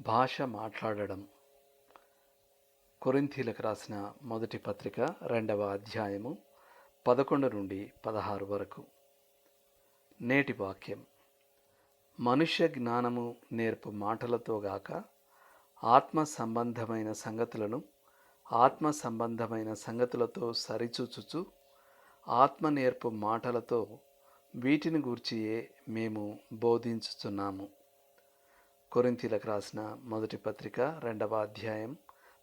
భాష మాట్లాడడం. కొరింథీలకు రాసిన మొదటి పత్రిక రెండవ అధ్యాయము పదకొండు నుండి పదహారు వరకు. నేటి వాక్యం. మనుష్య జ్ఞానము నేర్పు మాటలతో గాక ఆత్మ సంబంధమైన సంగతులను ఆత్మ సంబంధమైన సంగతులతో సరిచూచుచు ఆత్మ నేర్పు మాటలతో వీటిని గూర్చియే మేము బోధించుచున్నాము. కొరింతీలకు రాసిన మొదటి పత్రిక రెండవ అధ్యాయం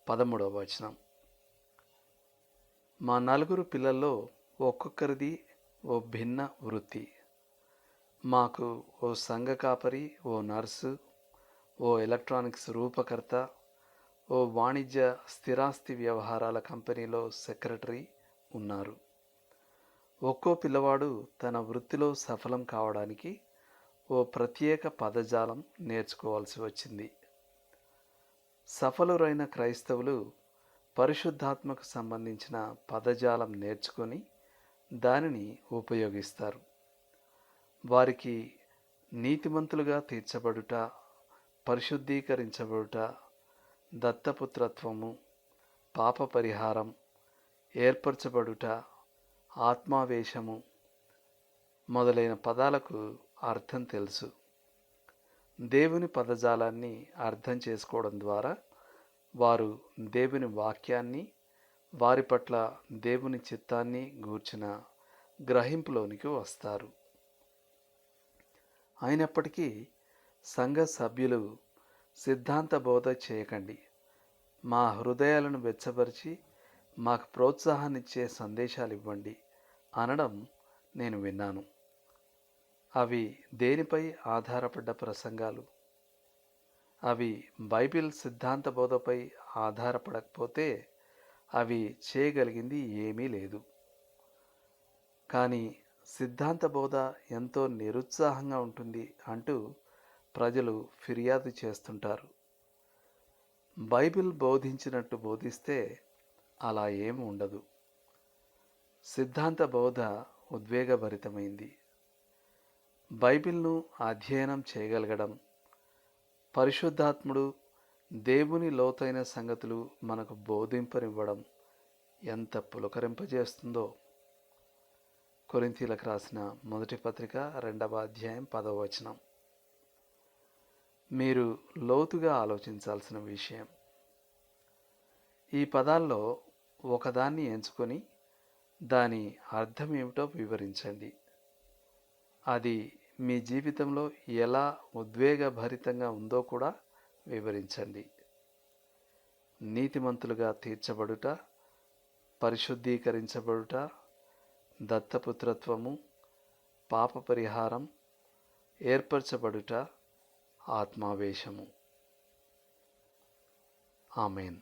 పదమూడవ వచనం. మా నలుగురు పిల్లల్లో ఒక్కొక్కరిది ఓ భిన్న వృత్తి. మాకు ఓ సంఘ కాపరి ఓ నర్సు ఓ ఎలక్ట్రానిక్స్ రూపకర్త ఓ వాణిజ్య స్థిరాస్తి వ్యవహారాల కంపెనీలో సెక్రటరీ ఉన్నారు. ఒక్కో పిల్లవాడు తన వృత్తిలో సఫలం కావడానికి ఓ ప్రత్యేక పదజాలం నేర్చుకోవాల్సి వచ్చింది. సఫలురైన క్రైస్తవులు పరిశుద్ధాత్మకు సంబంధించిన పదజాలం నేర్చుకొని దానిని ఉపయోగిస్తారు. వారికి నీతిమంతులుగా తీర్చబడుట పరిశుద్ధీకరించబడుట దత్తపుత్రత్వము పాప పరిహారం ఏర్పరచబడుట ఆత్మావేశము మొదలైన పదాలకు అర్థం తెలుసు. దేవుని పదజాలాన్ని అర్థం చేసుకోవడం ద్వారా వారు దేవుని వాక్యాన్ని వారి పట్ల దేవుని చిత్తాన్ని గూర్చిన గ్రహింపులోనికి వస్తారు. అయినప్పటికీ సంఘ సభ్యులు సిద్ధాంత బోధ చేయకండి. మా హృదయాలను వెచ్చపరిచి మాకు ప్రోత్సాహాన్నిచ్చే సందేశాలు ఇవ్వండి అనడం నేను విన్నాను. అవి దేనిపై ఆధారపడ్డ ప్రసంగాలు? అవి బైబిల్ సిద్ధాంత బోధపై ఆధారపడకపోతే అవి చేయగలిగింది ఏమీ లేదు. కానీ సిద్ధాంత బోధ ఎంతో నిరుత్సాహంగా ఉంటుంది అంటూ ప్రజలు ఫిర్యాదు చేస్తుంటారు. బైబిల్ బోధించినట్టు బోధిస్తే అలా ఏమి ఉండదు. సిద్ధాంత బోధ ఉద్వేగభరితమైంది. బైబిల్ను అధ్యయనం చేయగలగడం. పరిశుద్ధాత్ముడు దేవుని లోతైన సంగతులు మనకు బోధింపనివ్వడం ఎంత పులకరింపజేస్తుందో. కొరింతీలకు రాసిన మొదటి పత్రిక రెండవ అధ్యాయం పదవ వచనం. మీరు లోతుగా ఆలోచించాల్సిన విషయం. ఈ పదాల్లో ఒకదాన్ని ఎంచుకొని దాని అర్థం ఏమిటో వివరించండి. అది మీ జీవితంలో ఎలా ఉద్వేగభరితంగా ఉందో కూడా వివరించండి. నీతిమంతులుగా తీర్చబడుట పరిశుద్ధీకరించబడుట దత్తపుత్రత్వము పాప పరిహారం ఏర్పరచబడుట ఆత్మావేశము. ఆమెన్.